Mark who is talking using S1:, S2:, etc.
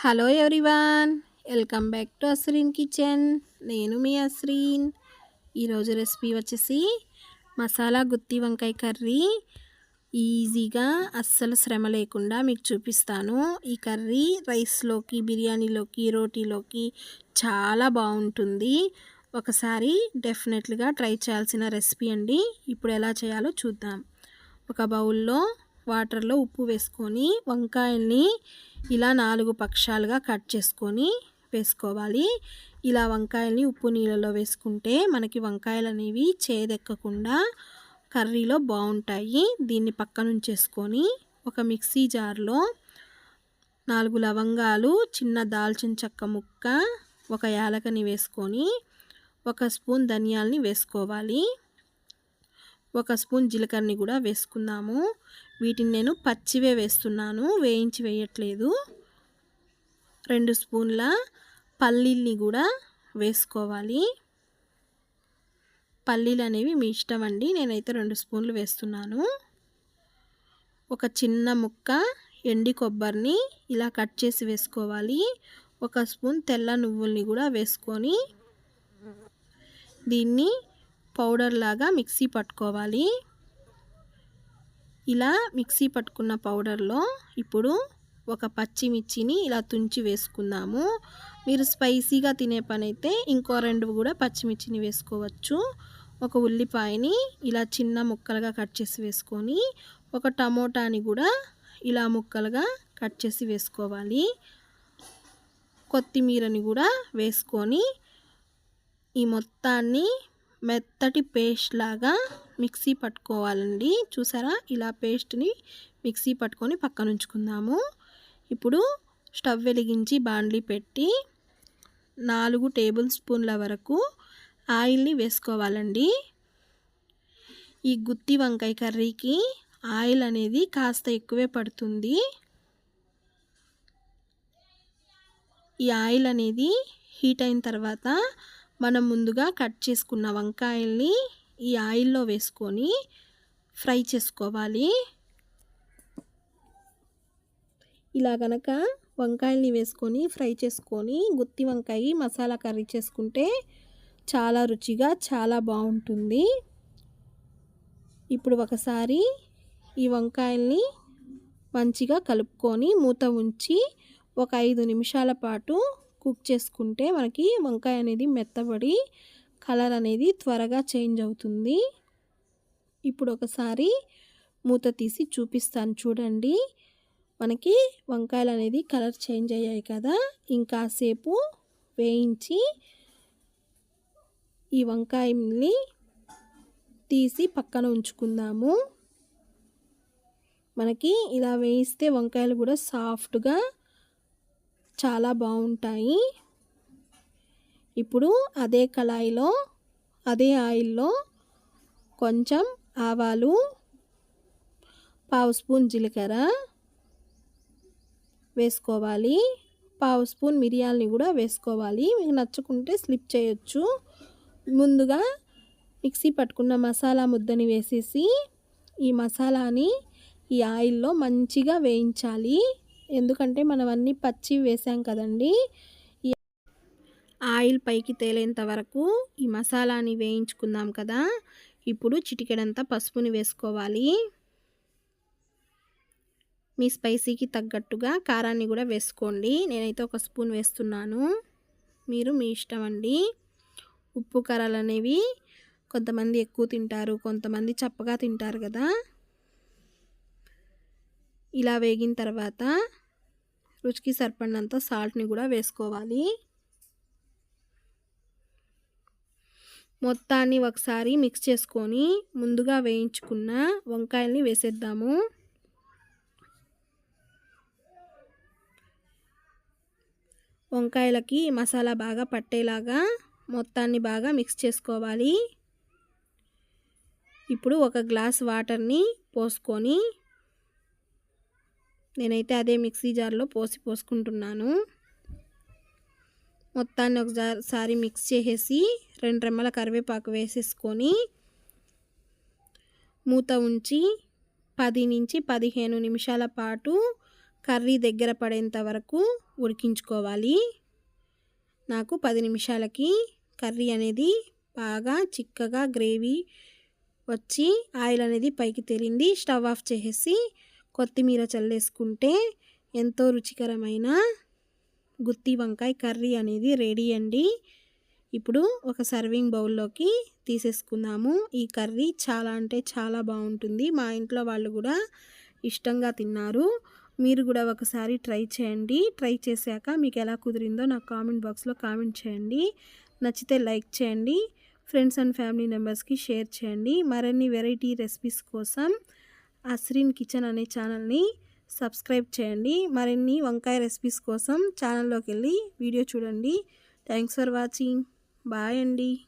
S1: Hello everyone welcome back to Asreen kitchen నేను మీ అస్రీన్ ఈరోజు రెసిపీ వచ్చేసి మసాలా గుత్తి వంకాయ కర్రీ. ఈజీగా అస్సలు శ్రమ లేకుండా మీకు చూపిస్తాను. ఈ కర్రీ రైస్లోకి బిర్యానీలోకి రోటీలోకి చాలా బాగుంటుంది. ఒకసారి డెఫినెట్లీగా ట్రై చేయాల్సిన రెసిపీ అండి. ఇప్పుడు ఎలా చేయాలో చూద్దాం. ఒక బౌల్లో వాటర్లో ఉప్పు వేసుకొని వంకాయల్ని ఇలా నాలుగు పక్షాలుగా కట్ చేసుకొని వేసుకోవాలి. ఇలా వంకాయల్ని ఉప్పు నీళ్ళలో వేసుకుంటే మనకి వంకాయలు అనేవి చేదెక్కకుండా కర్రీలో బాగుంటాయి. దీన్ని పక్కనుంచేసుకొని ఒక మిక్సీ జార్లో నాలుగు లవంగాలు చిన్న దాల్చిన చెక్క ముక్క ఒక యాలకని వేసుకొని ఒక స్పూన్ ధనియాల్ని వేసుకోవాలి. ఒక స్పూన్ జీలకర్రని కూడా వేసుకుందాము. వీటిని నేను పచ్చివే వేస్తున్నాను వేయించి వేయట్లేదు. రెండు స్పూన్ల పల్లీల్ని కూడా వేసుకోవాలి. పల్లీలు అనేవి మీ ఇష్టం అండి నేనైతే రెండు స్పూన్లు వేస్తున్నాను. ఒక చిన్న ముక్క ఎండి కొబ్బరిని ఇలా కట్ చేసి వేసుకోవాలి. ఒక స్పూన్ తెల్ల నువ్వుల్ని కూడా వేసుకొని దీన్ని పౌడర్ లాగా మిక్సీ పట్టుకోవాలి. ఇలా మిక్సీ పట్టుకున్న పౌడర్లో ఇప్పుడు ఒక పచ్చిమిర్చిని ఇలా తుంచి వేసుకుందాము. మీరు స్పైసీగా తినే పని అయితే ఇంకో రెండు కూడా పచ్చిమిర్చిని వేసుకోవచ్చు. ఒక ఉల్లిపాయని ఇలా చిన్న ముక్కలుగా కట్ చేసి వేసుకొని ఒక టమోటాని కూడా ఇలా ముక్కలుగా కట్ చేసి వేసుకోవాలి. కొత్తిమీరని కూడా వేసుకొని ఈ మొత్తాన్ని మెత్తటి పేస్ట్ లాగా మిక్సీ పట్టుకోవాలండి. చూసారా? ఇలా పేస్ట్ని మిక్సీ పట్టుకొని పక్కన ఉంచుకుందాము ఇప్పుడు స్టవ్ వెలిగించి బాండ్లీ పెట్టి నాలుగు టేబుల్ స్పూన్ల వరకు ఆయిల్ని వేసుకోవాలండి. ఈ గుత్తి వంకాయ కర్రీకి ఆయిల్ అనేది కాస్త ఎక్కువే పడుతుంది. ఈ ఆయిల్ అనేది హీట్ అయిన తర్వాత మనం ముందుగా కట్ చేసుకున్న వంకాయల్ని ఈ ఆయిల్లో వేసుకొని ఫ్రై చేసుకోవాలి. ఇలా కనుక వంకాయల్ని వేసుకొని ఫ్రై చేసుకొని గుత్తి వంకాయ మసాలా కర్రీ చేసుకుంటే చాలా రుచిగా చాలా బాగుంటుంది. ఇప్పుడు ఒకసారి ఈ వంకాయల్ని మంచిగా కలుపుకొని మూత ఉంచి ఒక ఐదు నిమిషాల పాటు కుక్ చేసుకుంటే మనకి వంకాయ అనేది మెత్తబడి కలర్ అనేది త్వరగా చేంజ్ అవుతుంది. ఇప్పుడు ఒకసారి మూత తీసి చూపిస్తాను చూడండి. మనకి వంకాయలు అనేది కలర్ చేంజ్ అయ్యాయి కదా. ఇంకాసేపు వేయించి ఈ వంకాయని తీసి పక్కన ఉంచుకుందాము. మనకి ఇలా వేయిస్తే వంకాయలు కూడా సాఫ్ట్గా చాలా బాగుంటాయి. ఇప్పుడు అదే కళాయిలో అదే ఆయిల్లో కొంచెం ఆవాలు పావు స్పూన్ జీలకర్ర వేసుకోవాలి. పావు స్పూన్ మిరియాలని కూడా వేసుకోవాలి. మీకు నచ్చుకుంటే స్లిప్ చేయొచ్చు. ముందుగా మిక్సీ పట్టుకున్న మసాలా ముద్దని వేసేసి ఈ మసాలాని ఈ ఆయిల్లో మంచిగా వేయించాలి. ఎందుకంటే మనం అన్నీ పచ్చి వేసాం కదండీ. ఆయిల్ పైకి తేలేంత వరకు ఈ మసాలాని వేయించుకుందాం కదా. ఇప్పుడు చిటికెడంతా పసుపుని వేసుకోవాలి. మీ స్పైసీకి తగ్గట్టుగా కారాన్ని కూడా వేసుకోండి. నేనైతే ఒక స్పూన్ వేస్తున్నాను. మీరు మీ ఇష్టం అండి. ఉప్పు కారాలు అనేవి కొంతమంది ఎక్కువ తింటారు కొంతమంది చప్పగా తింటారు కదా. ఇలా వేగిన తర్వాత రుచికి సరిపడినంత సాల్ట్ని కూడా వేసుకోవాలి. మొత్తాన్ని ఒకసారి మిక్స్ చేసుకొని ముందుగా వేయించుకున్న వంకాయల్ని వేసేద్దాము. వంకాయలకి మసాలా బాగా పట్టేలాగా మొత్తాన్ని బాగా మిక్స్ చేసుకోవాలి. ఇప్పుడు ఒక గ్లాస్ వాటర్ని పోసుకొని నేనైతే అదే మిక్సీ జార్లో పోసి పోసుకుంటున్నాను. మొత్తాన్ని ఒకసారి మిక్స్ చేసేసి రెండు రెమ్మల కరివేపాకు వేసేసుకొని మూత ఉంచి పది నుంచి పదిహేను నిమిషాల పాటు కర్రీ దగ్గర పడేంత వరకు ఉడికించుకోవాలి. నాకు పది నిమిషాలకి కర్రీ అనేది బాగా చిక్కగా గ్రేవీ వచ్చి ఆయిల్ అనేది పైకి తేలింది. స్టవ్ ఆఫ్ చేసేసి కొత్తిమీర చల్లేసుకుంటే ఎంతో రుచికరమైన గుత్తి వంకాయ కర్రీ అనేది రెడీ అండి. ఇప్పుడు ఒక సర్వింగ్ బౌల్లోకి తీసేసుకుందాము. ఈ కర్రీ చాలా అంటే చాలా బాగుంటుంది. మా ఇంట్లో వాళ్ళు కూడా ఇష్టంగా తిన్నారు. మీరు కూడా ఒకసారి ట్రై చేయండి. ట్రై చేశాక మీకు ఎలా కుదిరిందో నాకు కామెంట్ బాక్స్లో కామెంట్ చేయండి. నచ్చితే లైక్ చేయండి. ఫ్రెండ్స్ అండ్ ఫ్యామిలీ మెంబర్స్కి షేర్ చేయండి. మరిన్ని వెరైటీ రెసిపీస్ కోసం అస్రీన్ కిచెన్ అనే ఛానల్ని సబ్స్క్రైబ్ చేయండి. మరిన్ని వంకాయ రెసిపీస్ కోసం ఛానల్లోకి వెళ్ళి వీడియో చూడండి. Thanks for watching. బాయ్ అండి.